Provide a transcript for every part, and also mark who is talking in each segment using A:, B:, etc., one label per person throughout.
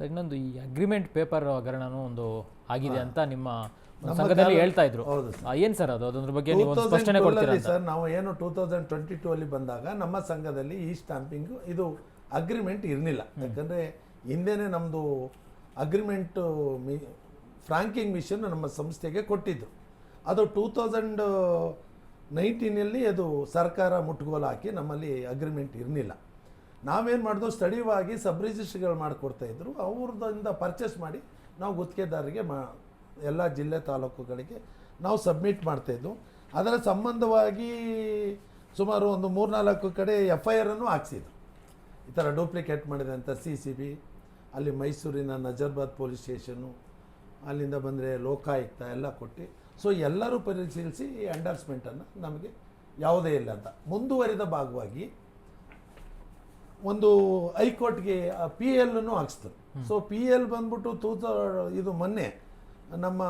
A: Sir ಇನ್ನೊಂದು ಈ agreement paper ಹಗರಣನೂ ಒಂದು ಆಗಿದೆ ಅಂತ ನಿಮ್ಮ ಒಂದು ಸಂಘದಲ್ಲಿ ಹೇಳ್ತಾ ಇದ್ರು. ಏನ್ ಸರ್ ಅದು? ಅದ್ರ ಬಗ್ಗೆ ನೀವು ಒಂದು ಸ್ಪಷ್ಟನೆ ಕೊಡ್ತೀರಾ
B: ಸರ್ ನಾವು ಏನು ಟೂ ತೌಸಂಡ್ ಟ್ವೆಂಟಿ ಟೂ ಅಲ್ಲಿ ಬಂದಾಗ ನಮ್ಮ ಸಂಘದಲ್ಲಿ ಈ ಸ್ಟಾಂಪಿಂಗ್ ಇದು ಅಗ್ರಿಮೆಂಟ್ ಇರಲಿಲ್ಲ. ಯಾಕಂದ್ರೆ ಹಿಂದೆನೆ ನಮ್ಮದು ಅಗ್ರಿಮೆಂಟ್ ಫ್ರಾಂಕಿಂಗ್ ಮಿಷನ್ ನಮ್ಮ ಸಂಸ್ಥೆಗೆ ಕೊಟ್ಟಿದ್ದು. ಅದು ಟೂ ತೌಸಂಡ್ ನೈನ್ಟೀನಲ್ಲಿ ಅದು ಸರ್ಕಾರ ಮುಟ್ಟುಗೋಲು ಹಾಕಿ ನಮ್ಮಲ್ಲಿ ಅಗ್ರಿಮೆಂಟ್ ಇರಲಿಲ್ಲ. ನಾವೇನು ಮಾಡಿದ್ವು? ಸ್ಥಳೀಯವಾಗಿ ಸಬ್ ರಿಜಿಸ್ಟ್ರಿಗಳು ಮಾಡಿಕೊಡ್ತಾ ಇದ್ರು. ಅವ್ರದಿಂದ ಪರ್ಚೇಸ್ ಮಾಡಿ ನಾವು ಗುತ್ತಿಗೆದಾರರಿಗೆ ಮಾ, ಎಲ್ಲ ಜಿಲ್ಲೆ ತಾಲೂಕುಗಳಿಗೆ ನಾವು ಸಬ್ಮಿಟ್ ಮಾಡ್ತಾಯಿದ್ವು ಅದರ ಸಂಬಂಧವಾಗಿ ಸುಮಾರು ಒಂದು ಮೂರ್ನಾಲ್ಕು ಕಡೆ ಎಫ್ ಐ ಆರನ್ನು ಹಾಕ್ಸಿದ್ರು. ಈ ಥರ ಡೂಪ್ಲಿಕೇಟ್ ಮಾಡಿದೆ ಸಿ ಸಿ ಬಿ ಅಲ್ಲಿ ಮೈಸೂರಿನ ನಜರ್ಬಾದ್ ಪೊಲೀಸ್ ಸ್ಟೇಷನ್ನು ಅಲ್ಲಿಂದ ಬಂದರೆ ಲೋಕಾಯುಕ್ತ ಎಲ್ಲ ಕೊಟ್ಟು. ಸೊ ಎಲ್ಲರೂ ಪರಿಶೀಲಿಸಿ ಈ ಎಂಡರ್ಸ್ಮೆಂಟನ್ನು ನಮಗೆ ಯಾವುದೇ ಇಲ್ಲ ಅಂತ. ಮುಂದುವರಿದ ಭಾಗವಾಗಿ ಒಂದು ಹೈಕೋರ್ಟ್ಗೆ ಪಿ ಎಲ್ನು ಹಾಕ್ಸ್ತಾರೆ. ಸೊ ಪಿ ಎಲ್ ಬಂದ್ಬಿಟ್ಟು ಟೂ ತೌ ಇದು ಮೊನ್ನೆ ನಮ್ಮ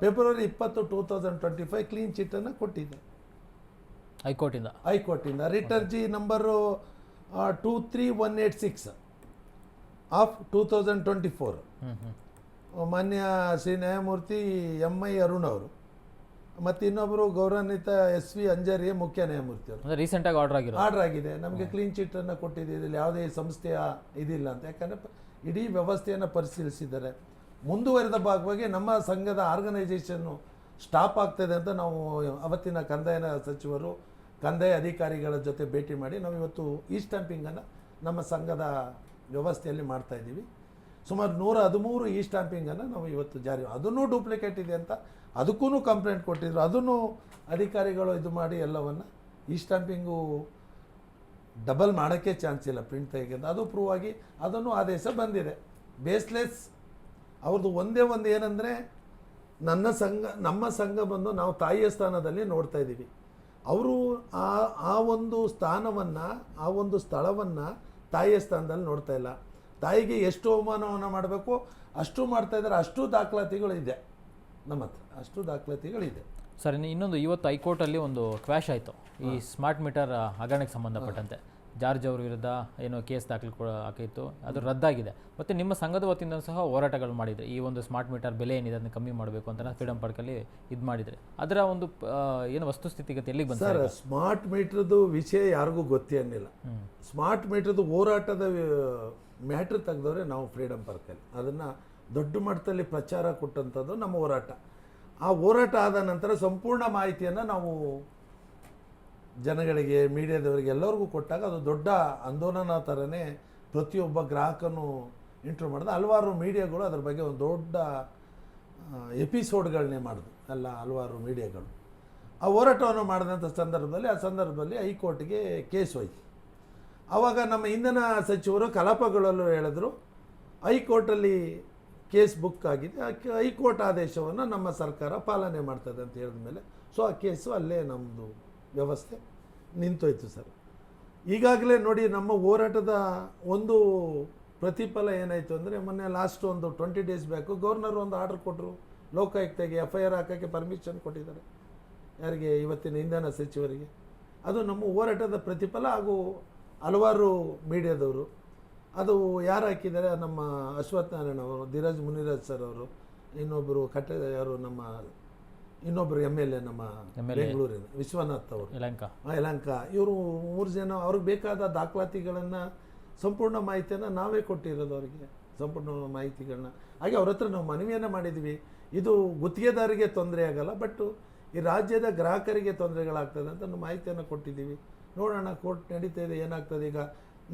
B: ಫೆಬ್ರವರಿ ಇಪ್ಪತ್ತು two thousand twenty five clean ಚಿಟ್ಟನ್ನು ಕೊಟ್ಟಿದ್ದೆ
A: ಹೈಕೋರ್ಟಿಂದ?
B: ಹೈಕೋರ್ಟಿಂದ. ರಿಟರ್ಜಿ number two three one eight six of two thousand twenty four ಮಾನ್ಯ ಶ್ರೀ ನ್ಯಾಯಮೂರ್ತಿ ಎಂ ಐ ಅರುಣ್ ಅವರು. ಮತ್ತು ಇನ್ನೊಬ್ಬರು ಗೌರವಾನ್ವಿತ ಎಸ್ ವಿ ಅಂಜಾರಿಯ ಮುಖ್ಯ ನ್ಯಾಯಮೂರ್ತಿ ಅವರು.
A: ಅಂದ್ರೆ ರೀಸೆಂಟ್ ಆಗಿ ಆರ್ಡರ್ ಆಗಿರೋ
B: ಆರ್ಡರ್ ಆಗಿದೆ. ನಮಗೆ ಕ್ಲೀನ್ ಚಿಟ್ಟನ್ನು ಕೊಟ್ಟಿದ್ದೀರಿ ಇಲ್ಲಿ ಯಾವುದೇ ಸಂಸ್ಥೆಯ ಇದಿಲ್ಲ ಅಂತ. ಯಾಕಂದ್ರೆ ಇಡೀ ವ್ಯವಸ್ಥೆಯನ್ನು ಪರಿಶೀಲಿಸಿದ್ದಾರೆ. ಮುಂದುವರೆದ ಭಾಗವಾಗಿ ನಮ್ಮ ಸಂಘದ ಆರ್ಗನೈಸೇಷನ್ನು ಸ್ಟಾಪ್ ಆಗ್ತದೆ ಅಂತ ನಾವು ಅವತ್ತಿನ ಕಂದಾಯ ಸಚಿವರು ಕಂದಾಯ ಅಧಿಕಾರಿಗಳ ಜೊತೆ ಭೇಟಿ ಮಾಡಿ ನಾವು ಇವತ್ತು ಈ ಸ್ಟ್ಯಾಂಪಿಂಗನ್ನು ನಮ್ಮ ಸಂಘದ ವ್ಯವಸ್ಥೆಯಲ್ಲಿ ಮಾಡ್ತಾ ಇದ್ದೀವಿ. ಸುಮಾರು ನೂರ ಹದಿಮೂರು ಈ ಸ್ಟ್ಯಾಂಪಿಂಗನ್ನು ನಾವು ಇವತ್ತು ಜಾರಿ ಅದನ್ನೂ ಡೂಪ್ಲಿಕೇಟ್ ಇದೆ ಅಂತ ಅದಕ್ಕೂ ಕಂಪ್ಲೇಂಟ್ ಕೊಟ್ಟಿದ್ರು. ಅದನ್ನು ಅಧಿಕಾರಿಗಳು ಇದು ಮಾಡಿ ಎಲ್ಲವನ್ನು ಈ ಸ್ಟ್ಯಾಂಪಿಂಗು ಡಬಲ್ ಮಾಡೋಕ್ಕೆ ಚಾನ್ಸ್ ಇಲ್ಲ ಪ್ರಿಂಟ್ ತೆಗೆದು ಅದು ಪ್ರೂವ್ ಆಗಿ ಅದನ್ನು ಆದೇಶ ಬಂದಿದೆ. ಬೇಸ್ಲೆಸ್ ಅವ್ರದ್ದು ಒಂದೇ ಒಂದು ಏನಂದರೆ ನನ್ನ ಸಂಘ, ನಮ್ಮ ಸಂಘ ಬಂದು ನಾವು ತಾಯಿಯ ಸ್ಥಾನದಲ್ಲಿ ನೋಡ್ತಾ ಇದ್ದೀವಿ. ಅವರು ಆ ಆ ಒಂದು ಸ್ಥಾನವನ್ನು, ಆ ಒಂದು ಸ್ಥಳವನ್ನು ತಾಯಿಯ ಸ್ಥಾನದಲ್ಲಿ ನೋಡ್ತಾ ಇಲ್ಲ. ತಾಯಿಗೆ ಎಷ್ಟು ಅವಮಾನವನ್ನು ಮಾಡಬೇಕು? ಅಷ್ಟು ಮಾಡ್ತಾ ಇದ್ದಾರೆ, ಅಷ್ಟು ದಾಖಲಾತಿಗಳು ಇದೆ. ನಮ್ಮ ಹತ್ರ. ಅಷ್ಟು ದಾಖಲಾತಿಗಳಿದೆ.
A: ಸರ್ ಇನ್ನು ಇನ್ನೊಂದು ಇವತ್ತು ಹೈಕೋರ್ಟಲ್ಲಿ ಒಂದು ಕ್ವ್ಯಾಶ್ ಆಯಿತು. ಈ ಸ್ಮಾರ್ಟ್ ಮೀಟರ್ ಹಗರಣಕ್ಕೆ ಸಂಬಂಧಪಟ್ಟಂತೆ. ಜಾರ್ಜ್ ಅವ್ರ ವಿರುದ್ಧ ಏನೋ ಕೇಸ್ ದಾಖಲು ಕೂಡ ಹಾಕಿತ್ತು. ಅದು ರದ್ದಾಗಿದೆ. ಮತ್ತು ನಿಮ್ಮ ಸಂಘದ ವತಿಯಿಂದ ಸಹ ಹೋರಾಟಗಳು ಮಾಡಿದರೆ. ಈ ಒಂದು ಸ್ಮಾರ್ಟ್ ಮೀಟರ್ ಬೆಲೆ ಏನಿದೆ ಅದನ್ನು ಕಮ್ಮಿ ಮಾಡಬೇಕು ಅಂತ ಫ್ರೀಡಮ್ ಪಾರ್ಕಲ್ಲಿ ಇದು ಮಾಡಿದರೆ. ಅದರ ಒಂದು ಏನು ವಸ್ತುಸ್ಥಿತಿಗತಿ ಎಲ್ಲಿಗೆ ಬಂತು
B: ಸರ್ ಸ್ಮಾರ್ಟ್ ಮೀಟ್ರದ್ದು ವಿಷಯ ಯಾರಿಗೂ ಗೊತ್ತೇ ಅನ್ನಿಲ್ಲ. ಸ್ಮಾರ್ಟ್ ಮೀಟ್ರದ್ದು ಹೋರಾಟದ ಮ್ಯಾಟ್ರ್ ತೆಗೆದವ್ರೆ ನಾವು ಫ್ರೀಡಮ್ ಪಾರ್ಕಲ್ಲಿ ಅದನ್ನು ದೊಡ್ಡ ಮಟ್ಟದಲ್ಲಿ ಪ್ರಚಾರ ಕೊಟ್ಟಂಥದ್ದು ನಮ್ಮ ಹೋರಾಟ. ಆ ಹೋರಾಟ ಆದ ನಂತರ ಸಂಪೂರ್ಣ ಮಾಹಿತಿಯನ್ನು ನಾವು ಜನಗಳಿಗೆ, ಮೀಡಿಯಾದವರಿಗೆ ಎಲ್ಲರಿಗೂ ಕೊಟ್ಟಾಗ ಅದು ದೊಡ್ಡ ಆಂದೋಲನ ಥರನೇ ಪ್ರತಿಯೊಬ್ಬ ಗ್ರಾಹಕನು ಇಂಟ್ರೂ ಮಾಡಿದ. ಹಲವಾರು ಮೀಡಿಯಾಗಳು ಅದ್ರ ಬಗ್ಗೆ ಒಂದು ದೊಡ್ಡ ಎಪಿಸೋಡ್ಗಳನ್ನೇ ಮಾಡಿದ್ರು ಎಲ್ಲ ಹಲವಾರು ಮೀಡಿಯಾಗಳು. ಆ ಹೋರಾಟವನ್ನು ಮಾಡಿದಂಥ ಸಂದರ್ಭದಲ್ಲಿ, ಆ ಸಂದರ್ಭದಲ್ಲಿ ಹೈಕೋರ್ಟ್ಗೆ ಕೇಸ್ ಹೋಯ್ತು. ಆವಾಗ ನಮ್ಮ ಇಂಧನ ಸಚಿವರು ಕಲಾಪಗಳಲ್ಲೂ ಹೇಳಿದ್ರು. ಹೈಕೋರ್ಟಲ್ಲಿ ಕೇಸ್ ಬುಕ್ ಆಗಿದೆ. ಹೈಕೋರ್ಟ್ ಆದೇಶವನ್ನು ನಮ್ಮ ಸರ್ಕಾರ ಪಾಲನೆ ಮಾಡ್ತದೆ ಅಂತ ಹೇಳಿದ ಮೇಲೆ ಸೊ ಆ ಕೇಸು ಅಲ್ಲೇ ನಮ್ಮದು ವ್ಯವಸ್ಥೆ ನಿಂತೋಯ್ತು ಸರ್. ಈಗಾಗಲೇ ನೋಡಿ ನಮ್ಮ ಹೋರಾಟದ ಒಂದು ಪ್ರತಿಫಲ ಏನಾಯಿತು ಅಂದರೆ, ಮೊನ್ನೆ ಲಾಸ್ಟ್ ಒಂದು ಟ್ವೆಂಟಿ ಡೇಸ್ ಬ್ಯಾಕು ಗವರ್ನರ್ ಒಂದು ಆರ್ಡರ್ ಕೊಟ್ಟರು ಲೋಕಾಯುಕ್ತಗೆ ಎಫ್ ಐ ಆರ್ ಹಾಕೋಕ್ಕೆ ಪರ್ಮಿಷನ್ ಕೊಟ್ಟಿದ್ದಾರೆ. ಯಾರಿಗೆ? ಇವತ್ತಿನ ಇಂಧನ ಸಚಿವರಿಗೆ. ಅದು ನಮ್ಮ ಹೋರಾಟದ ಪ್ರತಿಫಲ ಹಾಗೂ ಹಲವಾರು ಮೀಡಿಯಾದವರು ಅದು ಯಾರು ಹಾಕಿದ್ದಾರೆ? ನಮ್ಮ ಅಶ್ವಥ್ ನಾರಾಯಣ ಅವರು ಧೀರಜ್ ಮುನಿರಾಜ್ ಸರ್ ಅವರು ಇನ್ನೊಬ್ಬರು ಕಟ್ಟೆ ಯಾರು ನಮ್ಮ ಇನ್ನೊಬ್ಬರು ಎಂ ಎಲ್ ಎ ನಮ್ಮ ಬೆಂಗಳೂರಿನ ವಿಶ್ವನಾಥ್ ಅವರು.
A: ಯಲಂಕ.
B: ಇವರು ಮೂರು ಜನ ಅವ್ರಿಗೆ ಬೇಕಾದ ದಾಖಲಾತಿಗಳನ್ನು ಸಂಪೂರ್ಣ ಮಾಹಿತಿಯನ್ನು ನಾವೇ ಕೊಟ್ಟಿರೋದು ಅವರಿಗೆ. ಸಂಪೂರ್ಣ ಮಾಹಿತಿಗಳನ್ನ. ಹಾಗೆ ಅವ್ರ ಹತ್ರ ನಾವು ಮನವಿಯನ್ನು ಮಾಡಿದ್ವಿ. ಇದು ಗುತ್ತಿಗೆದಾರಿಗೆ ತೊಂದರೆ ಆಗಲ್ಲ ಬಟ್ ಈ ರಾಜ್ಯದ ಗ್ರಾಹಕರಿಗೆ ತೊಂದರೆಗಳಾಗ್ತದೆ ಅಂತ ನಾವು ಮಾಹಿತಿಯನ್ನು ಕೊಟ್ಟಿದ್ದೀವಿ. ನೋಡೋಣ ಕೋರ್ಟ್ ನಡೀತಾ ಇದೆ ಏನಾಗ್ತದೆ ಈಗ.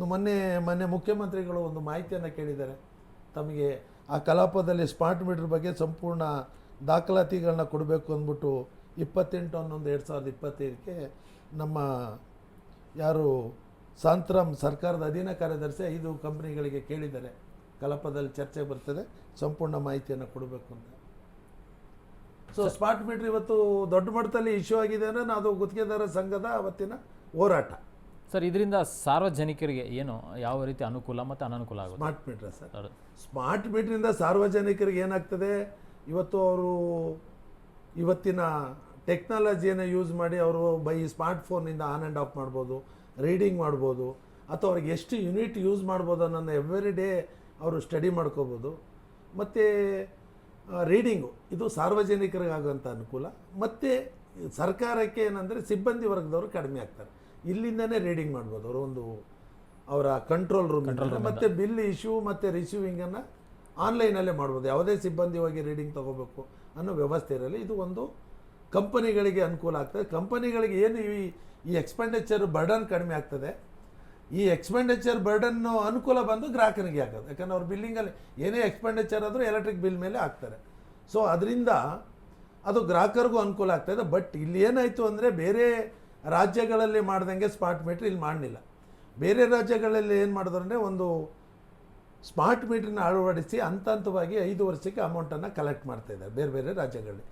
B: ಮೊನ್ನೆ ಮೊನ್ನೆ ಮುಖ್ಯಮಂತ್ರಿಗಳು ಒಂದು ಮಾಹಿತಿಯನ್ನು ಕೇಳಿದ್ದಾರೆ. ತಮಗೆ ಆ ಕಲಾಪದಲ್ಲಿ ಸ್ಮಾರ್ಟ್ ಮೀಟರ್ ಬಗ್ಗೆ ಸಂಪೂರ್ಣ ದಾಖಲಾತಿಗಳನ್ನ ಕೊಡಬೇಕು ಅಂದ್ಬಿಟ್ಟು ಇಪ್ಪತ್ತೆಂಟು ಹನ್ನೊಂದು ಎರಡು ಸಾವಿರದ ಇಪ್ಪತ್ತೈದಕ್ಕೆ ನಮ್ಮ ಯಾರು ಸಾಂತ್ರಾಮ್ ಸರ್ಕಾರದ ಅಧೀನ ಕಾರ್ಯದರ್ಶಿ ಐದು ಕಂಪ್ನಿಗಳಿಗೆ ಕೇಳಿದ್ದಾರೆ. ಕಲಾಪದಲ್ಲಿ ಚರ್ಚೆ ಬರ್ತದೆ. ಸಂಪೂರ್ಣ ಮಾಹಿತಿಯನ್ನು ಕೊಡಬೇಕು ಅಂತ. ಸೊ ಸ್ಮಾರ್ಟ್ ಮೀಟರ್ ಇವತ್ತು ದೊಡ್ಡ ಮಟ್ಟದಲ್ಲಿ ಇಶ್ಯೂ ಆಗಿದೆ ಅಂದರೆ ಅದು ಗುತ್ತಿಗೆದಾರ ಸಂಘದ ಅವತ್ತಿನ ಹೋರಾಟ.
A: ಸರ್ ಇದರಿಂದ ಸಾರ್ವಜನಿಕರಿಗೆ ಏನು ಯಾವ ರೀತಿ ಅನುಕೂಲ ಮತ್ತು ಅನನುಕೂಲ ಆಗುತ್ತೆ?
B: Smart meter sir. ಸ್ಮಾರ್ಟ್ ಮೀಟ್ರಿಂದ ಸಾರ್ವಜನಿಕರಿಗೆ ಏನಾಗ್ತದೆ? ಇವತ್ತು ಅವರು ಇವತ್ತಿನ ಟೆಕ್ನಾಲಜಿಯನ್ನು ಯೂಸ್ ಮಾಡಿ ಅವರು ಬೈ ಸ್ಮಾರ್ಟ್ ಫೋನಿಂದ ಆನ್ ಆ್ಯಂಡ್ ಆಫ್ ಮಾಡ್ಬೋದು ರೀಡಿಂಗ್ ಮಾಡ್ಬೋದು ಅಥವಾ ಅವ್ರಿಗೆ ಎಷ್ಟು ಯೂನಿಟ್ ಯೂಸ್ ಮಾಡ್ಬೋದು ಅನ್ನೋದನ್ನ ಎವ್ರಿ ಡೇ ಅವರು ಸ್ಟಡಿ ಮಾಡ್ಕೋಬೋದು. ಮತ್ತು ರೀಡಿಂಗು ಇದು ಸಾರ್ವಜನಿಕರಿಗಾಗುವಂಥ ಅನುಕೂಲ. ಮತ್ತು ಸರ್ಕಾರಕ್ಕೆ ಏನಂದರೆ ಸಿಬ್ಬಂದಿ ವರ್ಗದವರು ಕಡಿಮೆ ಆಗ್ತಾರೆ. ಇಲ್ಲಿಂದನೇ ರೀಡಿಂಗ್ ಮಾಡ್ಬೋದು. ಅವರು ಒಂದು ಅವರ ಕಂಟ್ರೋಲ್ ರೂಮ್ ಮತ್ತು ಬಿಲ್ ಇಶ್ಯೂ ಮತ್ತು ರಿಸೀವಿಂಗನ್ನು ಆನ್ಲೈನಲ್ಲೇ ಮಾಡ್ಬೋದು. ಯಾವುದೇ ಸಿಬ್ಬಂದಿ ಹೋಗಿ ರೀಡಿಂಗ್ ತಗೋಬೇಕು ಅನ್ನೋ ವ್ಯವಸ್ಥೆ ಇರಲಿ. ಇದು ಒಂದು ಕಂಪನಿಗಳಿಗೆ ಅನುಕೂಲ ಆಗ್ತದೆ. ಕಂಪನಿಗಳಿಗೆ ಏನು ಈ ಈ ಎಕ್ಸ್ಪೆಂಡಿಚರ್ ಬರ್ಡನ್ ಕಡಿಮೆ ಆಗ್ತದೆ. ಈ ಎಕ್ಸ್ಪೆಂಡಿಚರ್ ಬರ್ಡನ್ ಅನುಕೂಲ ಬಂದು ಗ್ರಾಹಕನಿಗೆ ಆಗೋದು ಯಾಕಂದ್ರೆ ಅವ್ರ ಬಿಲ್ಲಿಂಗಲ್ಲಿ ಏನೇ ಎಕ್ಸ್ಪೆಂಡಿಚರ್ ಆದರೂ ಎಲೆಕ್ಟ್ರಿಕ್ ಬಿಲ್ ಮೇಲೆ ಹಾಕ್ತಾರೆ. ಸೊ ಅದರಿಂದ ಅದು ಗ್ರಾಹಕರಿಗೂ ಅನುಕೂಲ ಆಗ್ತಾಯಿದೆ ಬಟ್ ಇಲ್ಲಿ ಏನಾಯಿತು ಅಂದರೆ ಬೇರೆ ರಾಜ್ಯಗಳಲ್ಲಿ ಮಾಡ್ದಂಗೆ ಸ್ಮಾರ್ಟ್ ಮೀಟ್ರ್ ಇಲ್ಲಿ ಮಾಡಲಿಲ್ಲ. ಬೇರೆ ರಾಜ್ಯಗಳಲ್ಲಿ ಏನು ಮಾಡಿದ್ರು ಒಂದು ಸ್ಮಾರ್ಟ್ ಮೀಟ್ರನ್ನ ಅಳವಡಿಸಿ ಹಂತ ಹಂತವಾಗಿ ಐದು ವರ್ಷಕ್ಕೆ ಅಮೌಂಟನ್ನು ಕಲೆಕ್ಟ್ ಮಾಡ್ತಾ ಇದ್ದಾರೆ ಬೇರೆ ಬೇರೆ ರಾಜ್ಯಗಳಲ್ಲಿ.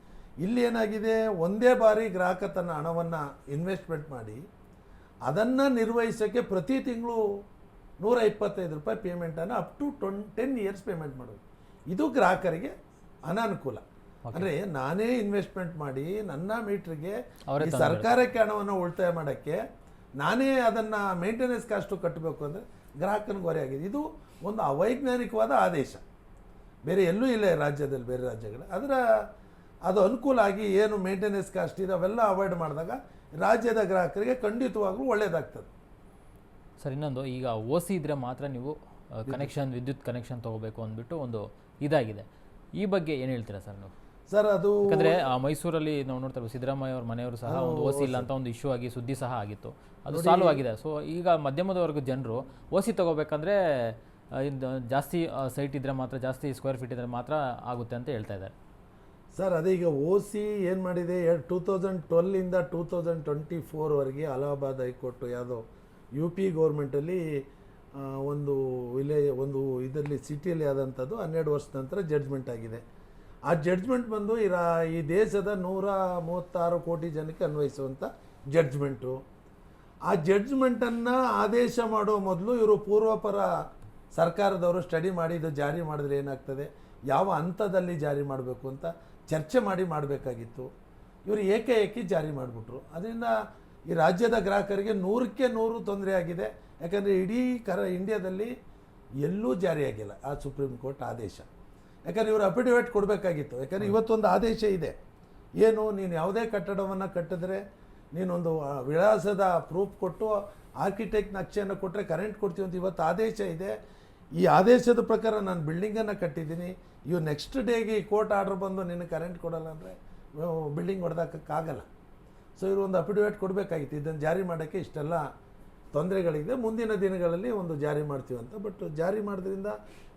B: ಇಲ್ಲಿ ಏನಾಗಿದೆ? ಒಂದೇ ಬಾರಿ ಗ್ರಾಹಕ ತನ್ನ ಹಣವನ್ನು ಇನ್ವೆಸ್ಟ್ಮೆಂಟ್ ಮಾಡಿ ಅದನ್ನು ನಿರ್ವಹಿಸೋಕ್ಕೆ ಪ್ರತಿ ತಿಂಗಳು ನೂರ ಇಪ್ಪತ್ತೈದು ರೂಪಾಯಿ ಪೇಮೆಂಟನ್ನು up to ಟೊನ್ ten years payment ಮಾಡೋದು. ಇದು ಗ್ರಾಹಕರಿಗೆ ಅನಾನುಕೂಲ. ಅಂದರೆ ನಾನೇ ಇನ್ವೆಸ್ಟ್ಮೆಂಟ್ ಮಾಡಿ ನನ್ನ ಮೀಟ್ರಿಗೆ ಸರ್ಕಾರಕ್ಕೆ ಹಣವನ್ನು ಉಳಿತಾಯ ಮಾಡೋಕ್ಕೆ ನಾನೇ ಅದನ್ನ ಮೇಂಟೆನೆನ್ಸ್ ಕಾಸ್ಟು ಕಟ್ಟಬೇಕು ಅಂದರೆ ಗ್ರಾಹಕನ ಹೊರೆ ಆಗಿದೆ. ಇದು ಒಂದು ಅವೈಜ್ಞಾನಿಕವಾದ ಆದೇಶ. ಬೇರೆ ಎಲ್ಲೂ ಇಲ್ಲ ರಾಜ್ಯದಲ್ಲಿ ಬೇರೆ ರಾಜ್ಯಗಳು ಅದರ ಅದು ಅನುಕೂಲ ಆಗಿ ಏನು ಮೇಂಟೆನೆನ್ಸ್ ಕಾಸ್ಟ್ ಇದೆ ಅವೆಲ್ಲ ಅವಾಯ್ಡ್ ಮಾಡಿದಾಗ ರಾಜ್ಯದ ಗ್ರಾಹಕರಿಗೆ ಖಂಡಿತವಾಗ್ಲೂ ಒಳ್ಳೆಯದಾಗ್ತದೆ
A: ಸರ್ ಇನ್ನೊಂದು ಈಗ ಓ ಸಿ ಇದ್ರೆ ಮಾತ್ರ ನೀವು ಕನೆಕ್ಷನ್ ವಿದ್ಯುತ್. ಕನೆಕ್ಷನ್ ತಗೋಬೇಕು ಅಂದ್ಬಿಟ್ಟು ಒಂದು ಇದಾಗಿದೆ. ಈ ಬಗ್ಗೆ ಏನು ಹೇಳ್ತೀರಾ ಸರ್ ನೀವು?
B: ಸರ್ ಅದು
A: ಯಾಕಂದ್ರೆ ಆ ಮೈಸೂರಲ್ಲಿ ನಾವು ನೋಡ್ತಾ ಇರ್ಬೋದು ಸಿದ್ದರಾಮಯ್ಯ ಅವ್ರ ಮನೆಯವರು ಸಹ ಒಂದು ಓಸಿ ಸಿ ಇಲ್ಲ ಅಂತ ಒಂದು ಇಶ್ಯೂ ಆಗಿ ಸುದ್ದಿ ಸಹ ಆಗಿತ್ತು. ಅದು ಸಾಲ್ವ್ ಆಗಿದೆ. ಸೊ ಈಗ ಮಧ್ಯಮದ ವರ್ಗದ ಜನರು ಓಸಿ ಸಿ ತಗೋಬೇಕಂದ್ರೆ ಜಾಸ್ತಿ ಸೈಟ್ ಇದ್ರೆ ಮಾತ್ರ ಜಾಸ್ತಿ ಸ್ಕ್ವೇರ್ ಫೀಟ್ ಇದ್ರೆ ಮಾತ್ರ ಆಗುತ್ತೆ ಅಂತ ಹೇಳ್ತಾ ಇದ್ದಾರೆ.
B: ಸರ್ ಅದೇ ಈಗ ಓ ಸಿ ಏನು ಮಾಡಿದೆ? ಎರಡು ಟೂ ತೌಸಂಡ್ ಟ್ವೆಲ್ಲಿಂದ ಟೂ ತೌಸಂಡ್ ಟ್ವೆಂಟಿ ಫೋರ್ವರೆಗೆ ಅಲಹಾಬಾದ್ ಹೈಕೋರ್ಟು ಯಾವುದೋ ಯು ಪಿ ಗೌರ್ಮೆಂಟಲ್ಲಿ ಒಂದು ವಿಲೇ ಒಂದು ಇದರಲ್ಲಿ ಸಿಟಿಯಲ್ಲಿ ಆದಂಥದ್ದು ಹನ್ನೆರಡು ವರ್ಷದ ನಂತರ ಜಡ್ಜ್ಮೆಂಟ್ ಆಗಿದೆ. ಆ ಜಡ್ಜ್ಮೆಂಟ್ ಬಂದು ಈ ಈ ದೇಶದ ನೂರ ಮೂವತ್ತಾರು ಕೋಟಿ ಜನಕ್ಕೆ ಅನ್ವಯಿಸುವಂಥ ಜಡ್ಜ್ಮೆಂಟು ಆ ಜಡ್ಜ್ಮೆಂಟನ್ನು ಆದೇಶ ಮಾಡೋ ಮೊದಲು ಇವರು ಪೂರ್ವಪರ ಸರ್ಕಾರದವರು ಸ್ಟಡಿ ಮಾಡಿ ಇದು ಜಾರಿ ಮಾಡಿದ್ರೆ ಏನಾಗ್ತದೆ? ಯಾವ ಹಂತದಲ್ಲಿ ಜಾರಿ ಮಾಡಬೇಕು ಅಂತ ಚರ್ಚೆ ಮಾಡಿ ಮಾಡಬೇಕಾಗಿತ್ತು. ಇವರು ಏಕಾಏಕಿ ಜಾರಿ ಮಾಡಿಬಿಟ್ರು. ಅದರಿಂದ ಈ ರಾಜ್ಯದ ಗ್ರಾಹಕರಿಗೆ ನೂರಕ್ಕೆ ನೂರು ತೊಂದರೆ ಆಗಿದೆ. ಯಾಕಂದರೆ ಇಡೀ ಕರ ಇಂಡಿಯಾದಲ್ಲಿ ಎಲ್ಲೂ ಜಾರಿಯಾಗಿಲ್ಲ ಆ ಸುಪ್ರೀಂ ಕೋರ್ಟ್ ಆದೇಶ. ಯಾಕಂದರೆ ಇವರು ಅಫಿಡವಿಟ್ ಕೊಡಬೇಕಾಗಿತ್ತು. ಯಾಕಂದರೆ ಇವತ್ತೊಂದು ಆದೇಶ ಇದೆ. ಏನು ನೀನು ಯಾವುದೇ ಕಟ್ಟಡವನ್ನು ಕಟ್ಟಿದ್ರೆ ನೀನೊಂದು ವಿಳಾಸದ ಪ್ರೂಫ್ ಕೊಟ್ಟು ಆರ್ಕಿಟೆಕ್ಟ್ ನಕ್ಷೆಯನ್ನು ಕೊಟ್ಟರೆ ಕರೆಂಟ್ ಕೊಡ್ತೀವಿ ಅಂತ ಇವತ್ತು ಆದೇಶ ಇದೆ. ಈ ಆದೇಶದ ಪ್ರಕಾರ ನಾನು ಬಿಲ್ಡಿಂಗನ್ನು ಕಟ್ಟಿದ್ದೀನಿ. ಇವು ನೆಕ್ಸ್ಟ್ ಡೇಗೆ ಈ ಕೋರ್ಟ್ ಆರ್ಡ್ರ್ ಬಂದು ನಿನಗೆ ಕರೆಂಟ್ ಕೊಡಲ್ಲ ಅಂದರೆ ಬಿಲ್ಡಿಂಗ್ ಹೊಡೆದಾಕಕ್ಕಾಗಲ್ಲ. ಸೊ ಇವರು ಒಂದು ಅಫಿಡವಿಟ್ ಕೊಡಬೇಕಾಗಿತ್ತು. ಇದನ್ನು ಜಾರಿ ಮಾಡೋಕ್ಕೆ ಇಷ್ಟೆಲ್ಲ ತೊಂದರೆಗಳಿದೆ. ಮುಂದಿನ ದಿನಗಳಲ್ಲಿ ಒಂದು ಜಾರಿ ಮಾಡ್ತೀವಿ ಅಂತ. ಬಟ್ ಜಾರಿ ಮಾಡೋದ್ರಿಂದ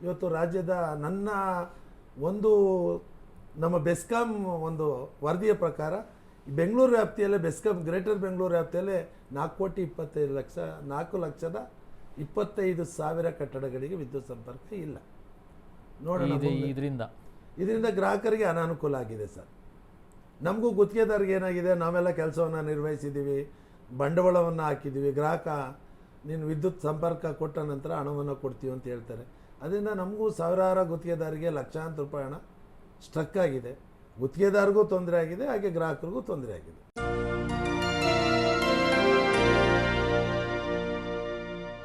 B: ಇವತ್ತು ರಾಜ್ಯದ ನನ್ನ ಒಂದು ನಮ್ಮ ಬೆಸ್ಕಾಂ ಒಂದು ವರದಿಯ ಪ್ರಕಾರ ಬೆಂಗಳೂರು ವ್ಯಾಪ್ತಿಯಲ್ಲೇ ಬೆಸ್ಕಾಂ ಗ್ರೇಟರ್ ಬೆಂಗಳೂರು ವ್ಯಾಪ್ತಿಯಲ್ಲೇ ನಾಲ್ಕು ಕೋಟಿ ಇಪ್ಪತ್ತೈದು ಲಕ್ಷ ನಾಲ್ಕು ಲಕ್ಷದ ಇಪ್ಪತ್ತೈದು ಸಾವಿರ ಕಟ್ಟಡಗಳಿಗೆ ವಿದ್ಯುತ್ ಸಂಪರ್ಕ ಇಲ್ಲ. ನೋಡೋಣ.
A: ಇದರಿಂದ.
B: ಇದರಿಂದ ಗ್ರಾಹಕರಿಗೆ ಅನಾನುಕೂಲ ಆಗಿದೆ ಸರ್. ನಮಗೂ ಗುತ್ತಿಗೆದಾರಿಗೆ ಏನಾಗಿದೆ? ನಾವೆಲ್ಲ ಕೆಲಸವನ್ನು ನಿರ್ವಹಿಸಿದ್ದೀವಿ. ಬಂಡವಾಳವನ್ನು ಹಾಕಿದ್ದೀವಿ, ಗ್ರಾಹಕ ನೀನು ವಿದ್ಯುತ್ ಸಂಪರ್ಕ ಕೊಟ್ಟ ನಂತರ ಹಣವನ್ನು ಕೊಡ್ತೀವಿ ಅಂತ ಹೇಳ್ತಾರೆ. ಅದರಿಂದ ನಮಗೂ ಸಾವಿರಾರು ಗುತ್ತಿಗೆದಾರಿಗೆ ಲಕ್ಷಾಂತರ ರೂಪಾಯಿ ಹಣ ಸ್ಟ್ರಕ್ ಆಗಿದೆ. ಗುತ್ತಿಗೆದಾರಿಗೂ ತೊಂದರೆ ಆಗಿದೆ, ಹಾಗೆ ಗ್ರಾಹಕರಿಗೂ ತೊಂದರೆ ಆಗಿದೆ.